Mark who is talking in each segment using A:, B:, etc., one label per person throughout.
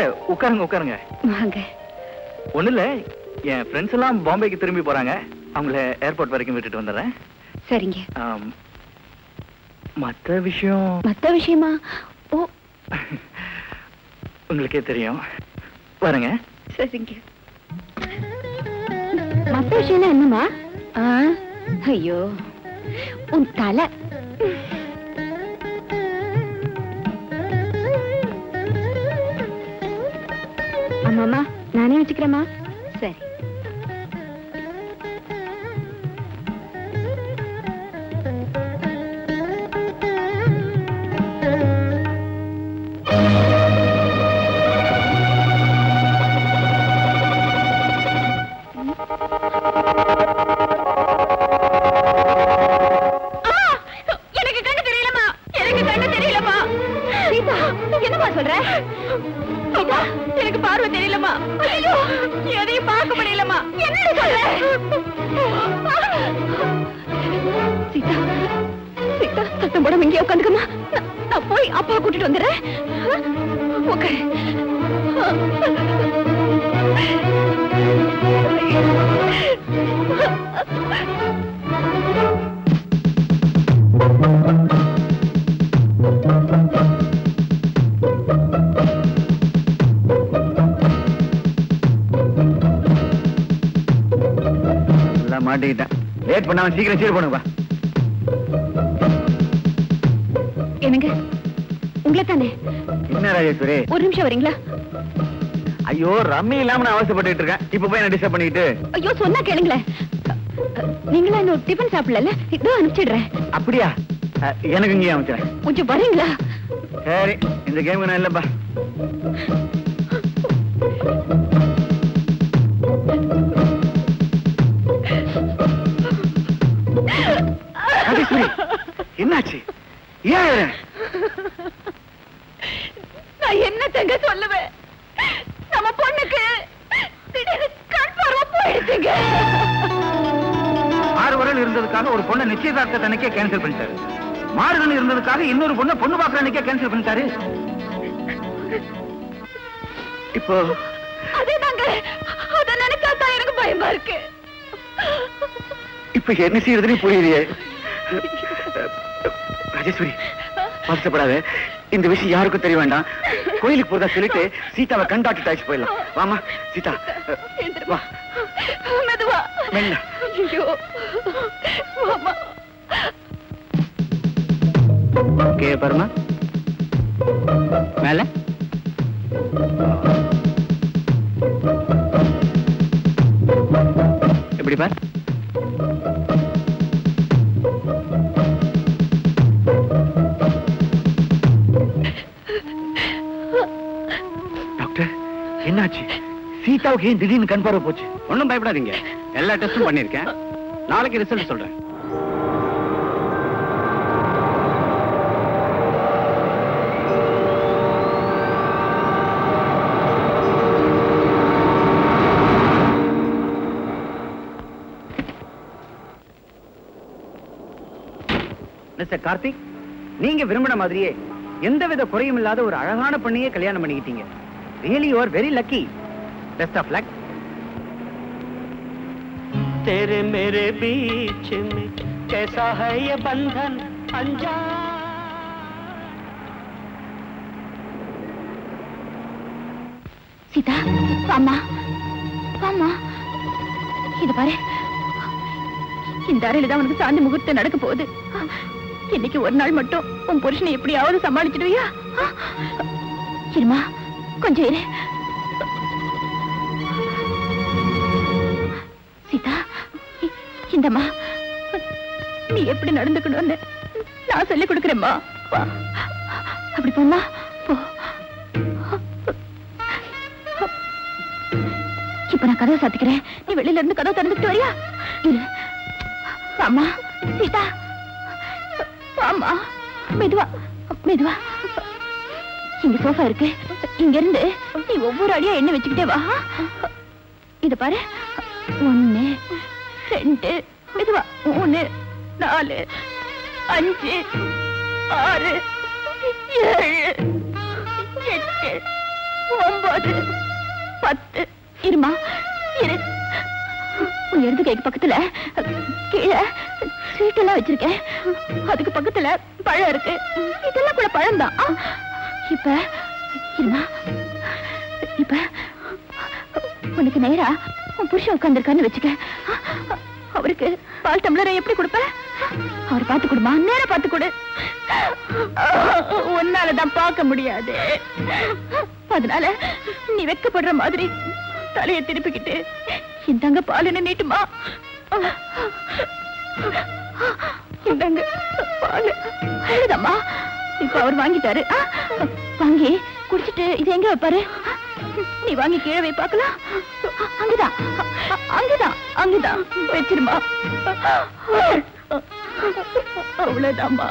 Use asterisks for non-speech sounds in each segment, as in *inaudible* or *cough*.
A: பரவாயில்ல உட்காருங்க உட்காருங்க.
B: வாங்க.
A: ஒண்ணும் இல்ல என் ஃப்ரெண்ட்ஸ் எல்லாம் பாம்பேக்கு திரும்பி போறாங்க. அவங்கள ஏர்போர்ட் வரைக்கும் விட்டுட்டு வந்துடுறேன்.
B: சரிங்க.
A: மத்த விஷயம்
B: மத்த விஷயமா? ஓ.
A: உங்களுக்கே தெரியும். வரேங்க.
B: சரிங்க. மத்த விஷயம்னா என்னம்மா? ஆ, ஐயோ உன் தலை. ஆமாம்மா நானே வச்சுக்கிறேம்மா. சீதா. சீதா சத்தம் போடாம இங்கே உட்காந்துக்கமா நான் போய் அப்பா கூட்டிட்டு வந்துடுறேன். உட்காரு.
A: எல்லாம் மாட்டிக்கிட்டேன் லேட் பண்ணாம சீக்கிரம் சீர் பண்ணுங்க
B: என்னங்க? உங்களை தானே
A: என்ன ராஜேஸ்வரி
B: ஒரு நிமிஷம் வரீங்களா?
A: ஐயோ ரம்மி இல்லாம நான் அவசரப்பட்டுட்டு இருக்கேன். இப்ப போய் என்ன டிஸ்டர்ப் பண்ணிட்டு
B: ஐயோ சொன்னா கேளுங்களேன். நீங்களா இன்னும் டிஃபன் சாப்பிடல இதோ அனுப்பிச்சிடுறேன்.
A: அப்படியா? எனக்கு இங்கேயே அமைச்சறேன்
B: கொஞ்சம் வரீங்களா?
A: சரி இந்த கேமுக்கு நான் இல்லப்பா. என்னாச்சு? ஏன்?
B: நான் என்ன தங்க சொல்லுவேன்? நம்ம பொண்ணுக்கு போயிடுச்சுங்க.
A: ஆறு வரல் இருந்ததுக்காக ஒரு பொண்ணை நிச்சயதார்த்த அன்னைக்கே கேன்சல் பண்ணிட்டாரு. மாறுதல் இருந்ததுக்காக இன்னொரு பொண்ணை பொண்ணு பார்க்கற அன்னைக்கே கேன்சல் பண்ணிட்டாரு. இப்போ
B: அதேதாங்க அத நினைச்சா தான் எனக்கு பயமா இருக்கு.
A: இப்ப என்ன செய்யறதுன்னு புரியலையே. ராஜேஸ்வரி வருத்தப்படாத. இந்த விஷயம் யாருக்கும் தெரிய வேண்டாம். கோயிலுக்கு போறதா சொல்லிட்டு சீதாவை கண்டாட்டி தாய்ச்சி போயிடலாம். வாமா சீதா வா.
B: மெதுவா.
A: மெல்ல.
B: ஐயோ மாமா.
A: ஓகே பரமா. மேல. எப்படி பார். என்னாச்சு? சீதாவுக்கு ஏன் திடீர்னு கண் பார்வை போச்சு?
C: ஒண்ணும் பயப்படாதீங்க. எல்லா டெஸ்டும் பண்ணிருக்கேன் நாளைக்கு ரிசல்ட் சொல்றேன். மிஸ்டர் கார்த்திக் நீங்க விரும்பின மாதிரியே எந்தவித குறையும் இல்லாத ஒரு அழகான பெண்ணையே கல்யாணம் பண்ணிக்கிட்டீங்க. really you are very lucky best of luck
D: तेरे मेरे बीच में कैसा है ये बंधन अनजान
B: சீதா வாமா வாமா இது பாரு இந்த அறையில தான் உனக்கு சாந்தி முகூர்த்தம் நடக்க போகுது இன்னைக்கு ஒரு நாள் மட்டும் உன் புருஷனை எப்படியாவது சமாளிச்சிடுவியா இருமா கொஞ்சம் இரு. சீதா இந்தம்மா. நீ எப்படி நடந்துக்கணும்னு நான் சொல்லிக் கொடுக்குறேம்மா. அப்படி போம்மா. போ. இப்ப நான் கதவை சாத்திக்கிறேன். நீ வெளியில இருந்து கதவை திறந்துட்டு வரியா? இரு. அம்மா சீதா. வாமா மெதுவா. மெதுவா. இந்த சோஃபா இருக்கு. இங்க இருந்து நீ ஒவ்வொரு அடியா என்ன வச்சுக்கிட்டே வா. இத பாரு. ஒண்ணு ரெண்டு இதுவா மூணு நாலு அஞ்சு ஆறு ஏழு எட்டு
E: ஒன்பது பத்து. இருமா? இரு. உன் இடது கைக்கு பக்கத்துல கீழே ஸ்வீட் எல்லாம் வச்சிருக்கேன். அதுக்கு பக்கத்துல பழம் இருக்கு. இதெல்லாம் கூட பழம் தான் இப்ப இருமா இப்ப உனக்கு நேரா உன் புருஷன் உட்காந்துருக்கான்னு வச்சுக்க. அவருக்கு பால் டம்ளரை எப்படி கொடுப்ப? அவர் பார்த்து கொடுமா நேர பார்த்து கொடு. உன்னாலதான் பார்க்க முடியாது. அதனால நீ வெக்கப்படுற மாதிரி தலையை திருப்பிக்கிட்டு இந்தாங்க பாலுன்னு நீட்டுமா? இந்தாங்க பாலு அழுதம்மா. இப்ப அவர் வாங்கிட்டாரு. வாங்கி குடிச்சிட்டு இது எங்க வைப்பாரு? நீ வாங்கி கீழே வை பார்க்கலாம். அங்கதான். அங்கதான். அங்கதான். வச்சிருமா. அவ்வளவுதாம்மா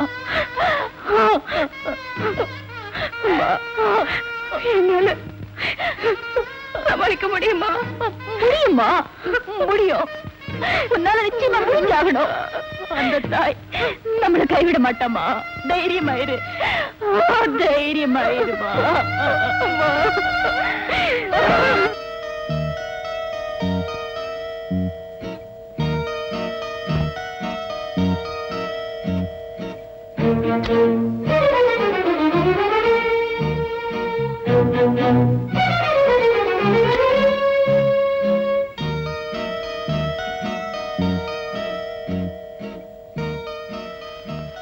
E: என்னால சமாளிக்க முடியுமா? முடியுமா? முடியும். உன்னால நிச்சயமா முடிஞ்சாகணும். அந்த தாய் நம்மள கைவிட மாட்டாமா தைரியமாயிரு. தைரியமாயிருமா. அம்மா.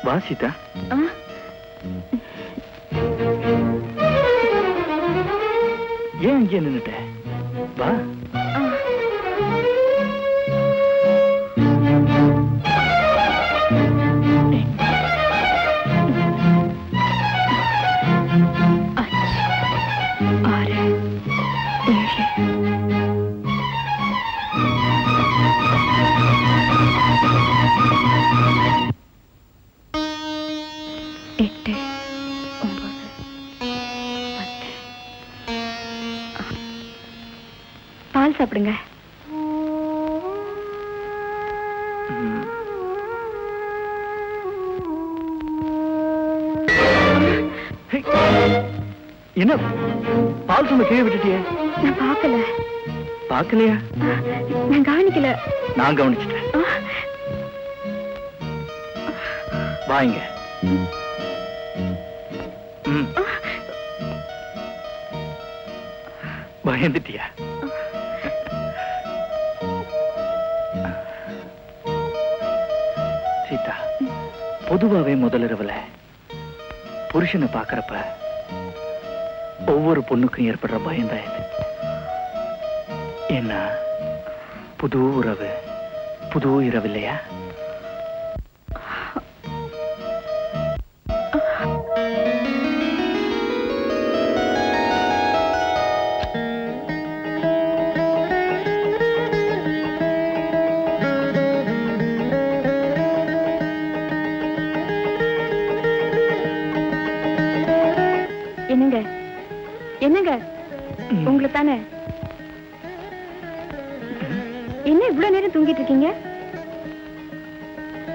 F: வா சீதா? ஏன் இங்கே நின்னுட்ட? வா.
E: சாப்பிடுங்க.
F: என்ன? பால் சும்மா கீழே விட்டுட்டியே?
E: நான் பார்க்கல.
F: பார்க்கலையா?
E: நான் கவனிக்கல.
F: நான் கவனிச்சிட்டேன். வாங்க. பயந்துட்டியா? பொதுவாகவே பொதுவாவே முதலிரவுல புருஷனை பார்க்குறப்ப ஒவ்வொரு பொண்ணுக்கும் ஏற்படுற பயம்தான் இது. என்ன புது உறவு புது இரவு இல்லையா?
E: என்னங்க? உங்களை தானே என்ன இவ்வளவு நேரம் தூங்கிட்டு இருக்கீங்க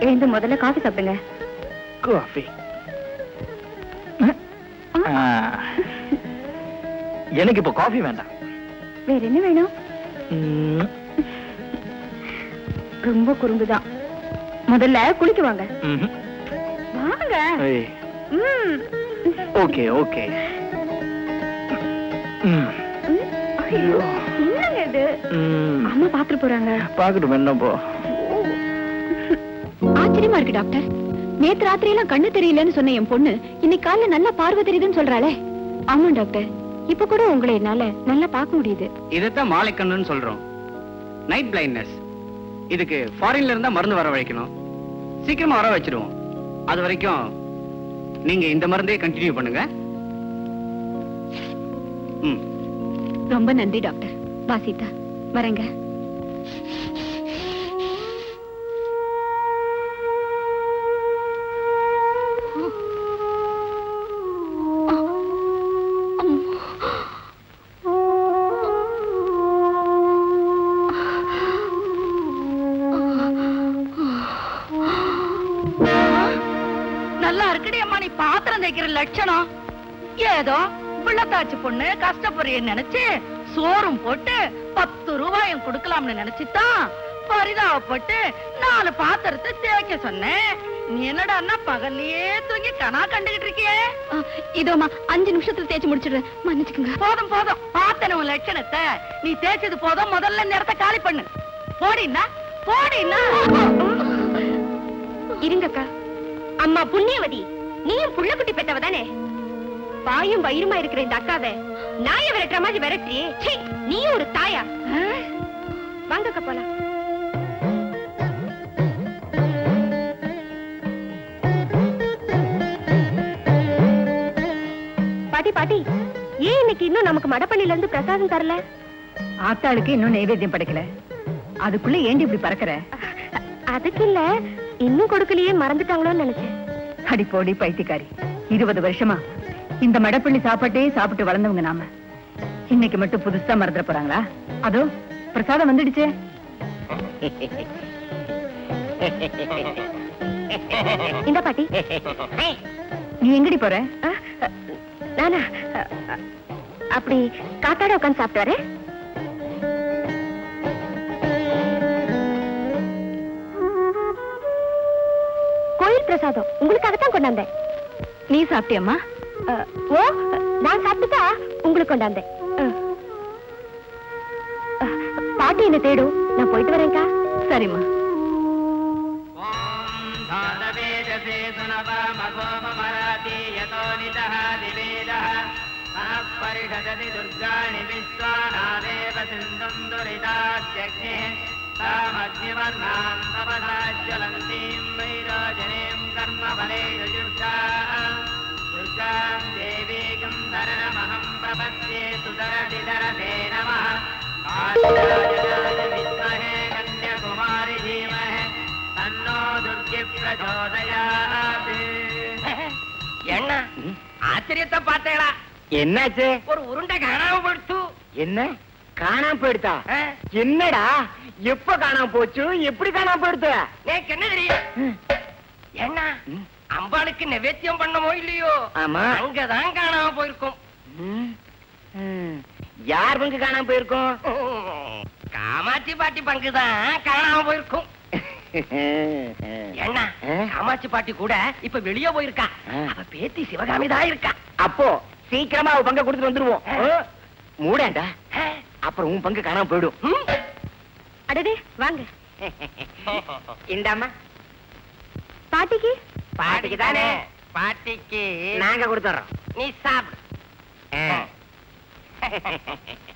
E: எழுந்து முதல்ல காஃபி சாப்பிடுங்க.
F: காஃபி. எனக்கு இப்ப காஃபி வேண்டாம்.
E: வேற என்ன வேணும்? ரொம்ப குறும்புதான். முதல்ல குளிக்க வாங்க. வாங்க.
F: Okay
E: okay. ஐயோ, என்னங்க இது. அம்மா பாத்துட்டு போறாங்க.
F: பாக்கட்டும் என்ன போ.
E: ஆச்சரியமா இருக்கு டாக்டர். நேத்து ராத்திரி எல்லாம் கண்ணு தெரியலன்னு சொன்ன என் பொண்ணு இன்னைக்கு காலைல நல்லா பார்வை தெரியுதுன்னு சொல்றாளே. ஆமா டாக்டர். இப்ப கூட உங்களை என்னால நல்லா பார்க்க முடியுது.
G: இதைத்தான் மாலைக்கண்ணுன்னு சொல்றோம். நைட் பிளைண்ட்னஸ் இதுக்கு ஃபாரின்ல இருந்தா மருந்து வர வைக்கணும். சீக்கிரமா வர வச்சிருவோம். அது வரைக்கும் நீங்க இந்த மருந்தே கண்டினியூ பண்ணுங்க.
E: ரொம்ப நன்றி டாக்டர். வா சீதா. வரேங்க. நல்லா இருக்குடி அம்மா நீ பாத்திரம் தைக்கிற லட்சணம். ஏதோ?
H: பிள்ளைத்தாச்சி பொண்ணு கஷ்டப்படுறேன்னு நினைச்சு சோறும் போட்டு பத்து ரூபாயும் கொடுக்கலாம்னு நினைச்சுதான் பரிதாபப்பட்டு நாலு பாத்திரத்தை தேய்க்க சொன்னேன். நீ என்னடான்னா பகல்லையே தூங்கி கனா கண்டுகிட்டு இருக்கியே?
I: இதோமா அஞ்சு நிமிஷத்துல தேய்ச்சி முடிச்சிடுறேன். மன்னிச்சுக்கோங்க.
H: போதும் போதும். பார்த்தன உன் லட்சணத்தை. நீ தேய்ச்சது போதும் முதல்ல இடத்த காலி பண்ணு. போடின்னா போடின்னா.
I: இருங்கக்கா. அம்மா புண்ணியவதி நீயும் புள்ள குட்டி பெத்தவ தானே? வாயும் வயிறுமா இருக்கிற இந்த அக்காவை நாய விரட்டுற மாதிரி விரட்டி நீயும் ஒரு தாயா? வாங்கக்கா போலாம். பாட்டி பாட்டி ஏன் இன்னைக்கு இன்னும் நமக்கு மடப்பள்ளியில இருந்து பிரசாதம் தரல?
H: ஆத்தாளுக்கு இன்னும் நைவேத்தியம் படைக்கல. அதுக்குள்ள ஏண்டி இப்படி பறக்கற?
I: அதுக்கு இல்ல இன்னும் கொடுக்கலையே மறந்துட்டாங்களோன்னு நினைச்சேன்.
H: அடி போடி பைத்தியக்காரி. இருபது வருஷமா இந்த மடப்பள்ளி சாப்பாட்டே சாப்பிட்டு வளர்ந்தவங்க நாம. இன்னைக்கு மட்டும் புதுசா மறந்துட போறாங்களா? அதோ பிரசாதம் வந்துடுச்சே.
I: இந்த பாட்டி.
H: நீ எங்கடி போற?
I: நானா அப்படி காத்தாட உட்காந்து சாப்பிட்டு வரேன். கோயில் பிரசாதம். உங்களுக்காகத்தான் கொண்டாந்தேன்.
H: நீ சாப்பிட்டியம்மா?
I: ஓ நான் சாப்பிட்டுட்டா உங்களுக்கு கொண்டாந்தேன் அ. அ, பாட்டி என்ன தேடும் நான் போயிட்டு வரேன்க்கா
H: சரிம்மா
G: ॐ धानवेदसे सुनवामगोममराति यतो निदः दिवेदः मनः परिषदति दुर्गाणि विश्वानादेव सिन्धुम् दुरितात्यग्निः तामग्निवर्णाम् तपसा ज्वलन्तीम् वैरोजनीम् कर्मफले युजुषा ஈசாம் தேவேகம் தரணமகம் பிரபத்தே சுதரதிதரதே நம ஆஜாஜனாய வித்மஹே கன்யகுமாரி தீமஹே தன்னோ துர்க்கி பிரச்சோதயாத்
H: என்ன? ஆச்சரியத்தை பார்த்தேடா.
J: என்னாச்சு?
H: ஒரு உருண்டை காணாம போயிடுச்சு.
J: என்ன? காணாம போயிடுதா என்னடா? எப்ப காணாம போச்சு? எப்படி காணாம போயிடுது
H: எனக்கு என்ன தெரியும்? என்ன? அம்பாளுக்கு நைவேத்தியம் பண்ணமோ இல்லையோ?
J: ஆமா.
H: அங்கதான் காணாம போயிருக்கும்.
J: யார் பங்கு காணாம போயிருக்கோம்?
H: காமாட்சி பாட்டி பங்குதான் காணாம போயிருக்கும். என்ன? காமாட்சி பாட்டி கூட இப்ப வெளியே போயிருக்கா. அவ பேத்தி சிவகாமி தான் இருக்கா.
J: அப்போ சீக்கிரமா அவ பங்க கொடுத்துட்டு வந்துருவோம். மூடேண்டா. அப்புறம் உன் பங்கு காணாம போயிடும்.
I: அடடே வாங்க.
J: இந்தாம்மா.
I: பாட்டிக்கு
H: பாட்டிக்கு தானே பாட்டிக்கு.
J: நாங்க கொடுத்துறோம்
H: நீ சாப்பிடு. *laughs*